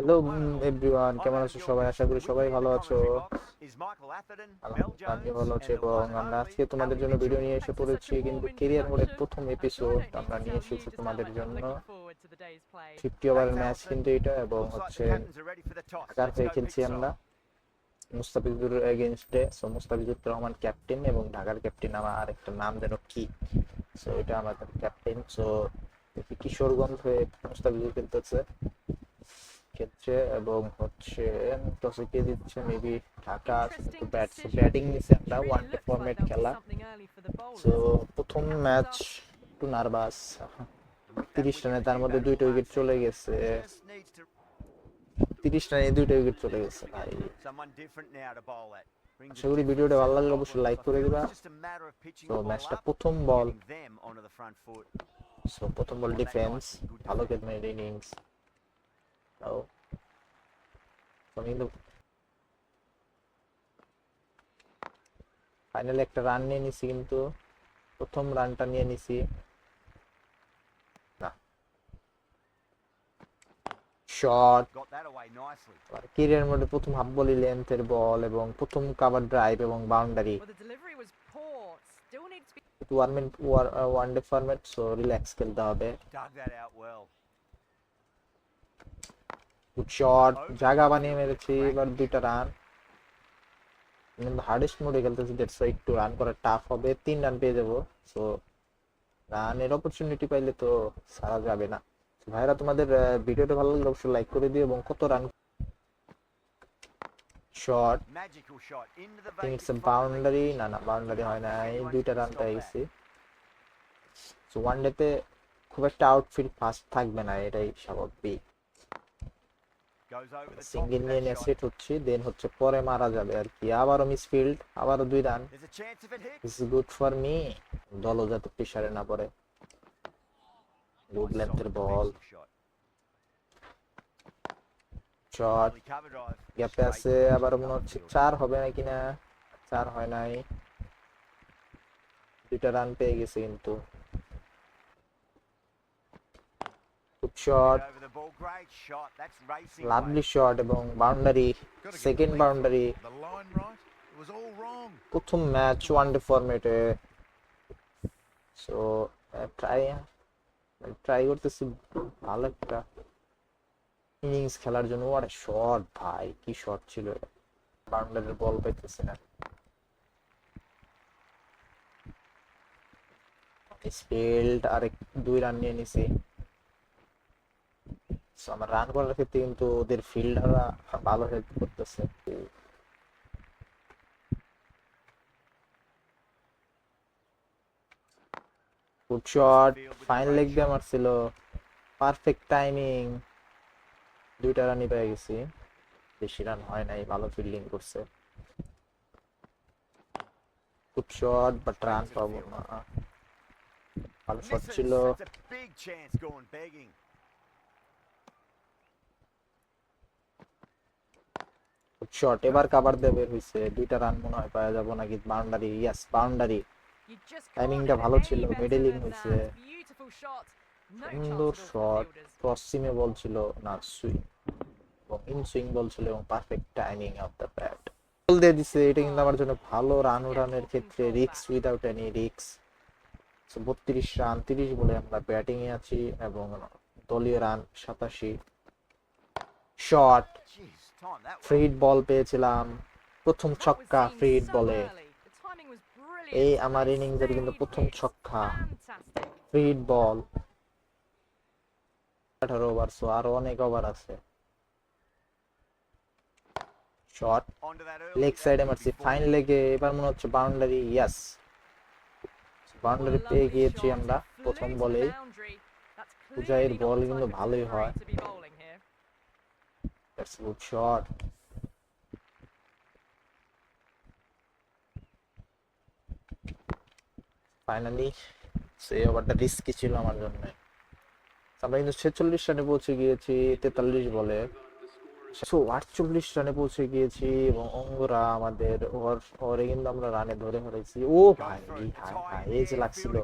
Hello everyone কেমন আছো সবাই? আশা করি সবাই ভালো আছো। আমি ভালো আছি এবং আমরা আজকে তোমাদের জন্য ভিডিও নিয়ে এসে পড়েছি, কিন্তু কেরিয়ার মোডের প্রথম এপিসোড আমরা নিয়ে এসেছি তোমাদের জন্য। ফিফটি ওভারের ম্যাচ কিন্তু এটা এবং হচ্ছে ঢাকার হয়ে খেলছি আমরা? মুস্তাফিজুর এগেনস্টে সো মুস্তাফিজুর রহমান ক্যাপ্টেন এবং ঢাকার ক্যাপ্টেন আমার আরেকটা নাম যেন কি? সো এটা আমাদের ক্যাপ্টেন সো কিশোরগঞ্জ হয়ে মুস্তাফিজুর খেলতেছে। ক্ষেত্রে এবং হচ্ছে টসে কে দিচ্ছে মেবি ঢাকা কিন্তু ব্যাট ব্যাটিং নিছে একটা ওয়ান ডে ফরম্যাট খেলা। সো প্রথম ম্যাচ একটু নার্ভাস তিরিশ রানে তার মধ্যে দুইটা উইকেট চলে গেছে। তিরিশ রানে দুইটা উইকেট চলে গেছে ভাই। আশা করি ভিডিওটা ভালো লাগলে অবশ্যই লাইক করে দিবা। তো ম্যাচটা প্রথম বল সো প্রথম বল ডিফেন্স ভালো খেলবে ইনিংস তাও আমি কিন্তু ফাইনালি একটা রান নিয়ে নিছি কিন্তু প্রথম রানটা নিয়ে নিছি। না। শট কেরিয়ার মোডে প্রথম হাফ বলি লেন্থের বল এবং প্রথম কাভার ড্রাইভ এবং boundary one minute one day format so relax খেলতে হবে। গুড শট জায়গা বানিয়ে মেরেছি এবার দুইটা রান হার্ডেস্ট মোডে খেলতেছি দ্যাটস একটু রান করা টাফ হবে। তিন রান পেয়ে যাব সো রানের অপরচুনিটি পাইলে তো সারা যাবে না। ভাইরা তোমাদের ভিডিওটা ভালো লাগলে অবশ্যই লাইক করে দিও এবং কত run shot it's a boundary না না বাউন্ডারি হয় না এই দুইটা রান পেয়ে গেছি সো ওয়ান ডেতে খুব একটা আউটফিট ফাস্ট থাকবে না এটাই স্বাভাবিক। সিঙ্গেল নিয়ে হচ্ছে দেন হচ্ছে পরে মারা যাবে আর কি। আবারও মিসফিল্ড আবারও দুই রান গুড ফর মি দলও যাতে প্রেসারে না পড়ে। গুড লেন্থের বল শট গ্যাপে আছে আবার মনে হচ্ছে চার হবে নাকি না চার হয় নাই। দুইটা রান পেয়ে গেছে কিন্তু। গুড শট লাভলি শট এবং বাউন্ডারি সেকেন্ড বাউন্ডারি প্রথম ম্যাচ ওয়ান ডে ফরম্যাটে সো ট্রাই ট্রাই করতেছি, ভালো একটা ইনিংস খেলার জন্য। আর শট ভাই, কি শট ছিল বাউন্ডারির বল পাইতেছি না। স্পেল্ড আর দুই রান নিয়ে নিছি। আমার রান করার ক্ষেত্রে কিন্তু ওদের ফিল্ডাররা ভালো হেল্প করতেছে। গুড শট ফাইন লেগ দিয়ে মারছিল পারফেক্ট টাইমিং দুইটা রানই পেয়ে গেছি। বেশি রান হয় নাই ভালো ফিল্ডিং করছে। গুড শট বাট রান পাবো না। ভালো শট ছিল। শট এবার কাভার দিয়ে বের হইছে। দুইটা রান মনে হয় পাওয়া যাব নাকি? বাউন্ডারি ইয়াস বাউন্ডারি টাইমিংটা ভালো ছিল মিডলিং হয়েছে সুন্দর শট সিমে বল ছিল। না সুইং এবং ইন সুইং বল ছিল এবং perfect timing of the bat ball দিয়ে দিছে, এটা কিন্তু আমার জন্য ভালো রান উঠানোর ক্ষেত্রে রিক্স উইদাউট এনি রিক্স বত্রিশ রান তিরিশ বলে আমরা ব্যাটিং এ আছি এবং দলীয় রান সাতাশি। শট ফ্রিড বল পেয়েছিলাম প্রথম ছক্কা ফ্রিড বলে এই আমার ইনিংসের কিন্তু প্রথম ছক্কা। ফ্রিড বল আঠারো ওভার সো আরও অনেক ওভার আছে। শট লেগ সাইডে মারছি। ফাইন লেগে এবার মনে হচ্ছে বাউন্ডারি ইয়াস বাউন্ডারি পেয়ে গিয়েছি আমরা প্রথম বলেই। পূজাইয়ের বল কিন্তু ভালোই হয়। দ্যাটস গুড শট ফাইনালি সেই ওভারটা রিস্কি ছিল আমার জন্য। আমরা কিন্তু ছেচল্লিশ রানে পৌঁছে গিয়েছি, তেতাল্লিশ বলে। সো আটচল্লিশ রানে পৌঁছে গিয়েছি এবং অঙ্গরা আমাদের ওর, ওরে কিন্তু আমরা রানে ধরে হারাইছি। ও ভাই, হাই হাই এই যে লাগছিল।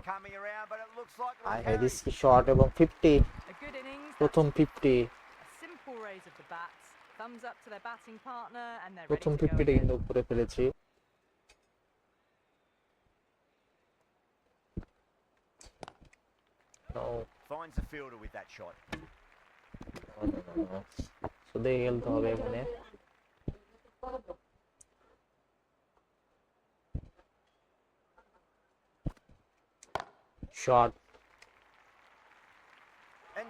হাই হাই রিস্কি শট এবং ফিফটি প্রথম fifty প্রথম to go ফিফটিটা again. কিন্তু উপরে ফেলেছি No, Finds the fielder with that shot. no, no, no, no. শুধু খেলতে হবে এখানে শট And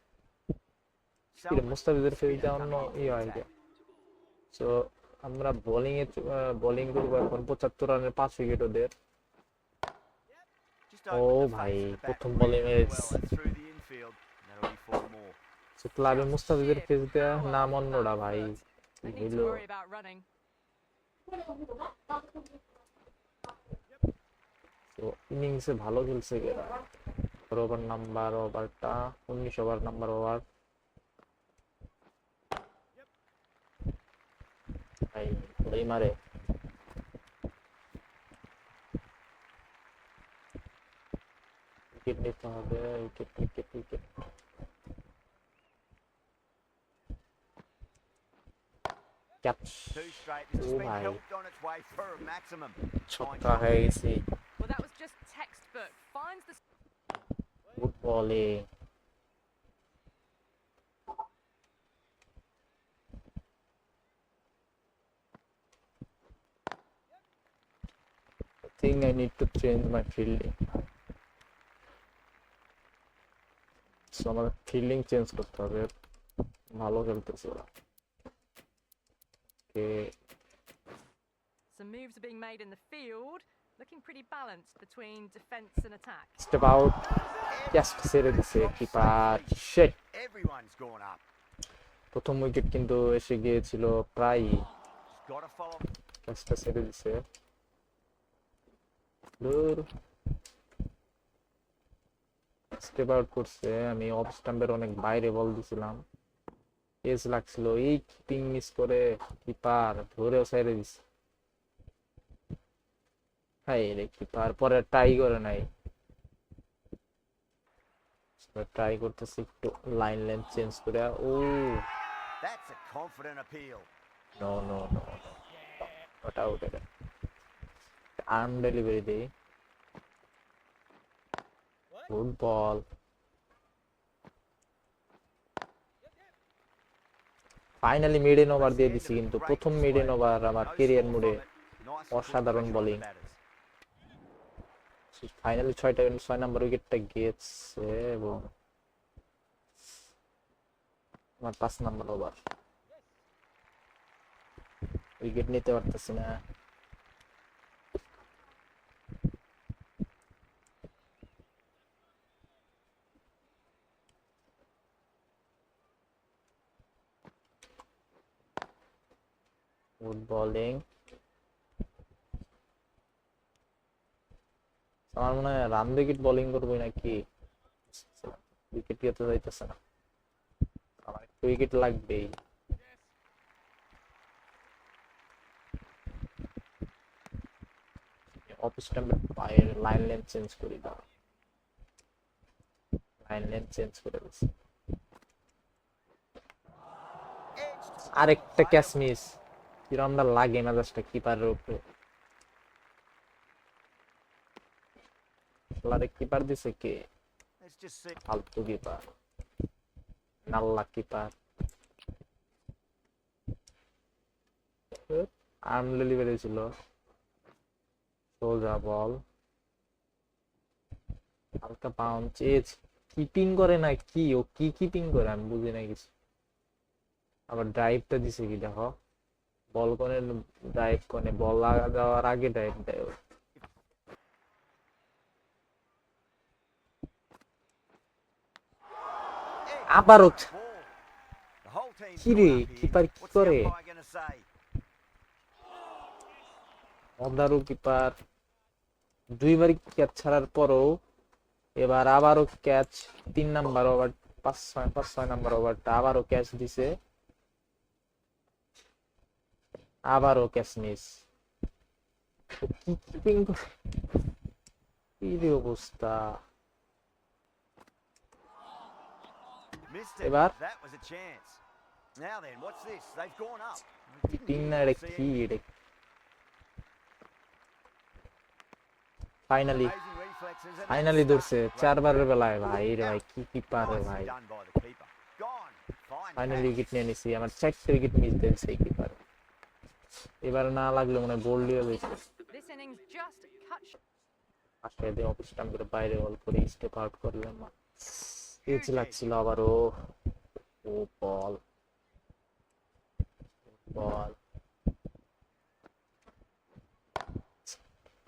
মুস্তাফিজের ফেলতে অন্য ই হয় তো আমরা বোলিং এ বোলিং করব এখন পঁচাত্তর রানের পাঁচ উইকেট ওদের ও ভাই, প্রথম বলে মেরেছে। ক্লাবে মুস্তাফিজের ফেস দেওয়া নাম অন্যরা ভাই হইল. তো ইনিংসে ভালো খেলছে ওভার নাম্বার ওভারটা উনিশ ওভার নাম্বার ওভার ভাই ওই মারে উইকেট নিতে হবে wicket wicket wicket catch Two straight. This has Oh, been mate. helped on its way for a maximum. ছক্কা হয়ে গেছি Well, that was just textbook. Finds the good bowling I think I need to change my fielding. So আমার fielding change করতে হবে ভালো খেলতেছে ওরা okay Some moves are being made in the field, looking pretty balanced between defense and attack. Step out just ছেড়ে দিছে keeper shit Everyone's gone up. প্রথম wicket কিন্তু এসে গিয়েছিল প্রায় Just got to follow. ক্যাচটা ছেড়ে দিছে দূর স্টেপ আউট করছে আমি অফ স্টাম্পের অনেক বাইরে বল দিছিলাম এজ লাগছিল এই কিপিং মিস করে কিপার ধরেও ছেড়ে দিছে হাই রে কিপার পরে ট্রাই করে নাই ট্রাই করতেছি একটু লাইন লেন্থ চেঞ্জ করে ও appeal. No, no, delivery day. Good ball. Finally maiden over দিয়ে দিছি, কিন্তু প্রথম মিডেন ওভার আমার কেরিয়ার মোডে অসাধারণ bowling. ফাইনালি ছয়টা ছয় নাম্বার উইকেটটা গিয়েছে এবং আমার পাঁচ নাম্বার ওভার উইকেট নিতে পারতেছি না গুড বোলিং আমার মনে হয় রান উইকেট বোলিং করব নাকি উইকেট যেতে যাইতেছে না। আমার একটু উইকেট লাগবেই। অফ স্টাম্পের পায়ের লাইন লেন্থ চেঞ্জ করি দাও। লাইন লেন্থ চেঞ্জ করে দিচ্ছি আরেকটা ক্যাচ মিস কিরমটা লাগে মেজাজটা কিপারের উপরে। খেলারে কিপার দিছে কে. ফালতু কিপার। নাল্লা কিপার। আর্ম ডেলিভারি ছিল সোজা বল। হালকা পাউন্স এজ কিপিং করে না কি? ও কি কিপিং করে? আমি বুঝি না কিছু। আবার ড্রাইভটা দিছে কি দেখো? বল কোনে ড্রাইভ কোনে বল লাগা দেওয়ার আগে ড্রাইভ দেয়। আবারও Ball. The whole team's কি রে, caught up here. কিপার কি করে? মদারু কিপার দুইবার ক্যাচ ছাড়ার পরও এবার আবারও ক্যাচ তিন নাম্বার ওভার পাঁচ ছয় পাঁচ ছয় নাম্বার ওভারটা আবারও ক্যাচ দিছে আবারও ক্যাচ মিস কি কিপিং কি রে অবস্থা Missed it. এবার? That was a chance. Now then, what's this? They've gone up. Didn't তিন even না এটা see কি it. এটা finally Amazing reflexes and finally that's ধরছে stuck. চারবারের বেলায় ভাই রে ভাই কি কিপার রে Nicely ভাই done by the keeper. Gone. Fine finally catch. Wicket নিয়ে নিছি আমার চারটে উইকেট মিস দিয়েছে এই কিপার এবার না লাগলে মনে হয় innings just cut আসলে দিয়ে অফিস টাইম করে বাইরে বল করে স্টেপ আউট করলাম। পিচ লাগছিল আবারও। ও বল। বল।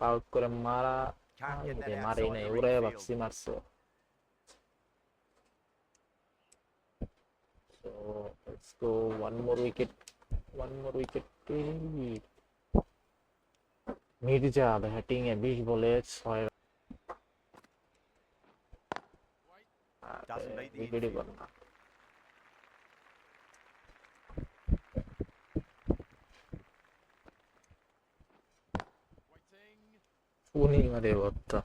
আউট করে মারা। মারেই নাই ওরাই ভাবছি মারছে। So let's go one more wicket one more wicket Mirza batting এ বিশ বলে ছয় Doesn't beat the উইকেটই infield. বল না উনি মারে বত্তা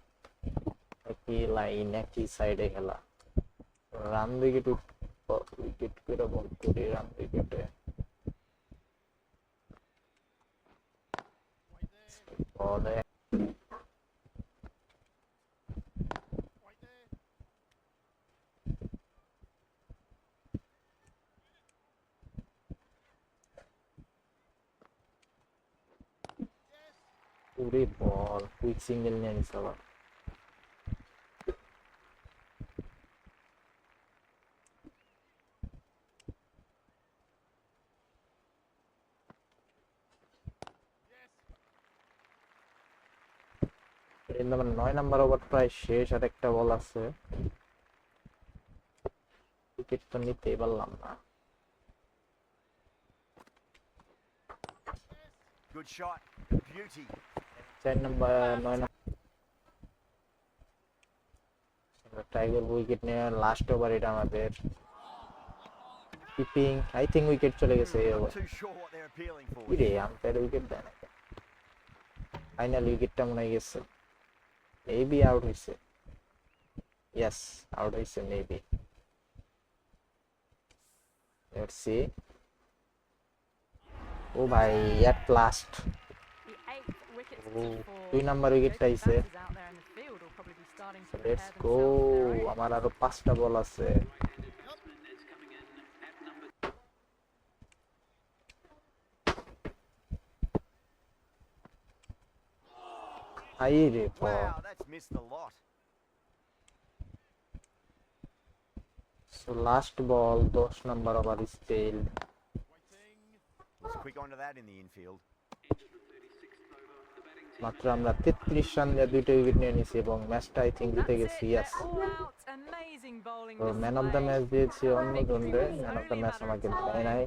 একই লাইন একই সাইডে খেলা রান উইকেট উইকেট করে বল করি রান উইকেটে বলে পুরে বল কুইক সিঙ্গেল নিয়ে নিছে আবার এই নাম্বার নয় নাম্বার ওভার প্রায় শেষ আর একটা বল আছে। উইকেট তো নিতেই পারলাম না। Good shot. Beauty. চার নাম্বার নয় নাম্বার। টাইগার উইকেট নিয়ে লাস্ট ওভার এটা আমাদের। কিপিং আই থিঙ্ক উইকেট চলে গেছে এই ওভার. কি রে আম্পায়ার উইকেট দেয় না ফাইনাল উইকেটটা মনে হয় গেছে। মেবি আউট হয়েছে ইয়েস আউট হয়েছে মেবি লেটস সি ও ভাই এট লাস্ট Oh. দুই নাম্বার উইকেটটা আইছে লেটস গো. আমার আরও পাঁচটা বল আছে হাই রে. সো লাস্ট বল দশ number over spell Was quick onto that in the infield. মাত্র আমরা তেত্রিশ রান দিয়ে দুইটা উইকেট নিয়ে নিয়েছি এবং ম্যাচটা আই থিঙ্ক জিতে গেছি ইয়াস তো ম্যান অফ দ্য. ম্যাচ দিয়েছি অন্য জনরে ম্যান অফ দ্য ম্যাচ আমাকে. দেয় নাই